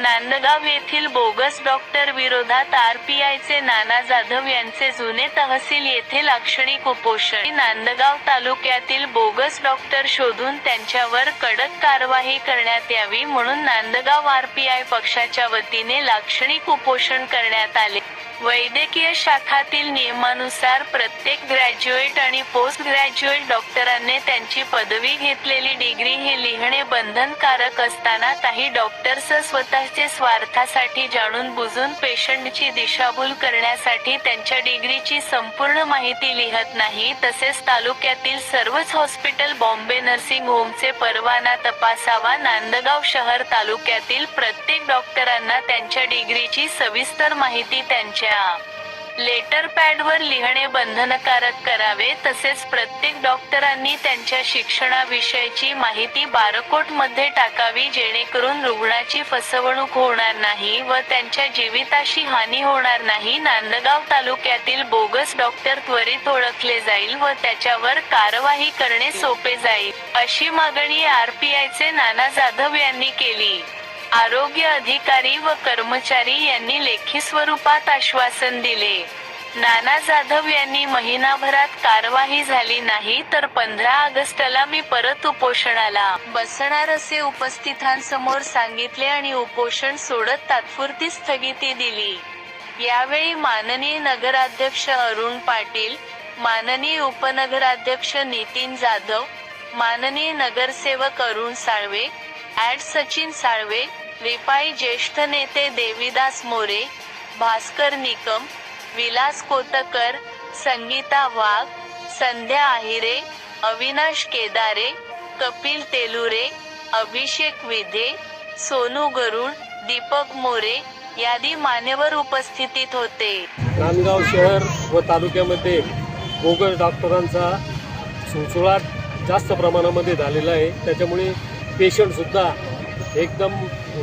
नांदगाव येथील bogus doctor विरोधात आरपीआयचे नाना जाधव यांचे जुने तहसील येथे लाक्षणिक उपोषण. नांदगाव तालुक्यातील बोगस डॉक्टर शोधून त्यांच्यावर कडक कारवाई करण्यात यावी म्हणून नांदगाव आरपीआय पक्षाच्या वतीने लाक्षणिक उपोषण करण्यात आले. वैद्यकीय शाखातील नियमानुसार प्रत्येक ग्रॅज्युएट आणि पोस्ट ग्रॅज्युएट डॉक्टरांनी त्यांची पदवी घेतलेली डिग्री हे लिहिणे बंधनकारक असताना काही डॉक्टर्स स्वतः डॉक्टरचे स्वार्थासाठी जाणून बुजून पेशंटची दिशाभूल करण्यासाठी त्यांच्या डिग्रीची संपूर्ण माहिती लिहत नाही तसेच तालुक्यातील सर्वच हॉस्पिटल बॉम्बे नर्सिंग होमचे परवाना तपासावा नांदगाव शहर तालुक्यातील प्रत्येक डॉक्टरांना त्यांच्या डिग्रीची सविस्तर माहिती त्यांच्या लेटर पॅडवर लिहिणे बंधनकारक करावे तसेच प्रत्येक डॉक्टरांनी त्यांच्या शिक्षणाविषयीची माहिती बारकोटमध्ये टाकावी जेणेकरून रुग्णाची फसवणूक होणार नाही व त्यांच्या जीविताशी हानी होणार नाही. नांदगाव तालुक्यातील बोगस डॉक्टर त्वरित ओळखले जाईल व त्याच्यावर कारवाई करणे सोपे जाईल अशी मागणी आरपीआयचे नाना जाधव यांनी केली. आरोग्य अधिकारी व कर्मचारी यांनी लेखी स्वरूपात आश्वासन दिले. नाना जाधव यांनी महिनाभरात कारवाई झाली नाही तर पंधरा ऑगस्टला मी परत उपोषणाला. बसणार असे उपस्थितांसमोर सांगितले आणि उपोषण सोडत तात्पुरती स्थगिती दिली. यावेळी माननीय नगराध्यक्ष अरुण पाटील माननीय उपनगराध्यक्ष नितीन जाधव माननीय नगरसेवक अरुण साळवे ऍड सचिन साळवे रिपाई ज्येष्ठ नेते देवीदास मोरे भास्कर निकम विलास कोतकर संगीता वाघ संध्या आहिरे अविनाश केदारे कपिल तेलुरे अभिषेक विधे सोनू गरुड दीपक मोरे यादी मान्यवर उपस्थितीत होते. नांदगाव शहर व तालुक्यामध्ये बोगस डॉक्टरांचा सुळसुळाट जास्त प्रमाणामध्ये झालेला आहे. त्याच्यामुळे पेशंटसुद्धा एकदम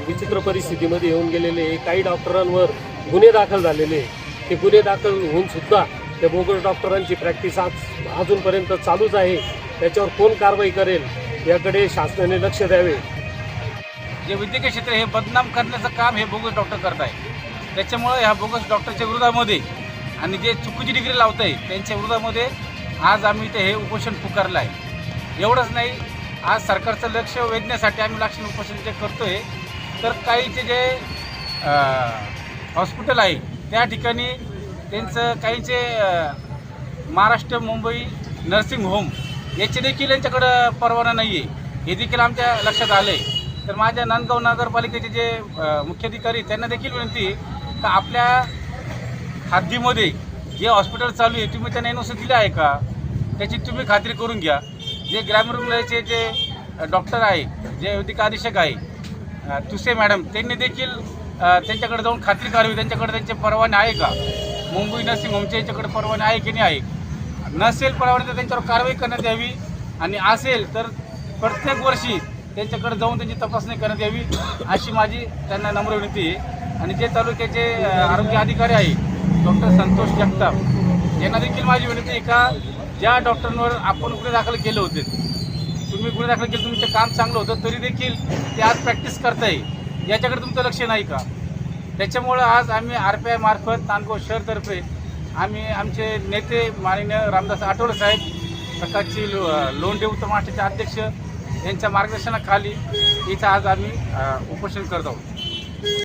विचित्र परिस्थितीमध्ये येऊन गेलेले आहे. काही डॉक्टरांवर गुन्हे दाखल झालेले ते गुन्हे दाखल होऊन सुद्धा त्या बोगस डॉक्टरांची प्रॅक्टिस आज अजूनपर्यंत चालूच आहे. त्याच्यावर कोण कारवाई करेल याकडे शासनाने लक्ष द्यावे. जे वैद्यकीय क्षेत्र हे बदनाम करण्याचं काम हे बोगस डॉक्टर करत आहे. त्याच्यामुळं ह्या बोगस डॉक्टरच्या विरोधामध्ये आणि जे चुकीची डिग्री लावत आहे त्यांच्या विरोधामध्ये आज आम्ही ते हे उपोषण पुकारलं आहे. एवढंच नाही आज सरकारचं लक्ष वेधण्यासाठी आम्ही लाक्षण उपोषण जे आहे तर काहीचे जे हॉस्पिटल आहे त्या ठिकाणी त्यांचं काहीचे महाराष्ट्र मुंबई नर्सिंग होम याचे देखील यांच्याकडं परवाना नाही आहे हे देखील आमच्या लक्षात आलं आहे तर माझ्या नांदगाव नगरपालिकेचे जे मुख्याधिकारी त्यांना देखील विनंती आहे का आपल्या हद्दीमध्ये जे हॉस्पिटल चालू आहे तुम्ही त्यांना एन ओ दिले आहे का? त्याची तुम्ही खात्री करून घ्या. जे ग्रामीण रुग्णालयाचे जे डॉक्टर आहे जे वैद्यक आहे तुसे मॅडम त्यांनी देखील त्यांच्याकडे जाऊन खात्री करावी त्यांच्याकडे त्यांचे परवाने आहे का? मुंबई नर्सिंग होमच्या यांच्याकडे परवाने आहे की नाही आहे? नसेल परवाने तर त्यांच्यावर कारवाई करण्यात यावी. आणि असेल तर प्रत्येक वर्षी त्यांच्याकडे जाऊन त्यांची तपासणी करण्यात यावी अशी माझी त्यांना नम्र विनंती आहे. आणि जे तालुक्याचे आरोग्य अधिकारी आहे डॉक्टर संतोष जगताप यांना देखील माझी विनंती आहे का? ज्या डॉक्टरांवर आपण गुन्हे दाखल केले होते तुम्ही गुन्हे दाखल केले तुमचं काम चांगलं होतं तरी देखील ते आज प्रॅक्टिस करताय. याच्याकडे तुमचं लक्ष नाही का? त्याच्यामुळं आज आम्ही आर पी आय मार्फत नांदगाव शहरतर्फे आम्ही आमचे नेते माननीय रामदास आठवले साहेब प्रकाशची लो लोंढे उत्तम महाराष्ट्राचे अध्यक्ष यांच्या मार्गदर्शनाखाली इथं आज आम्ही उपोषण करत आहोत.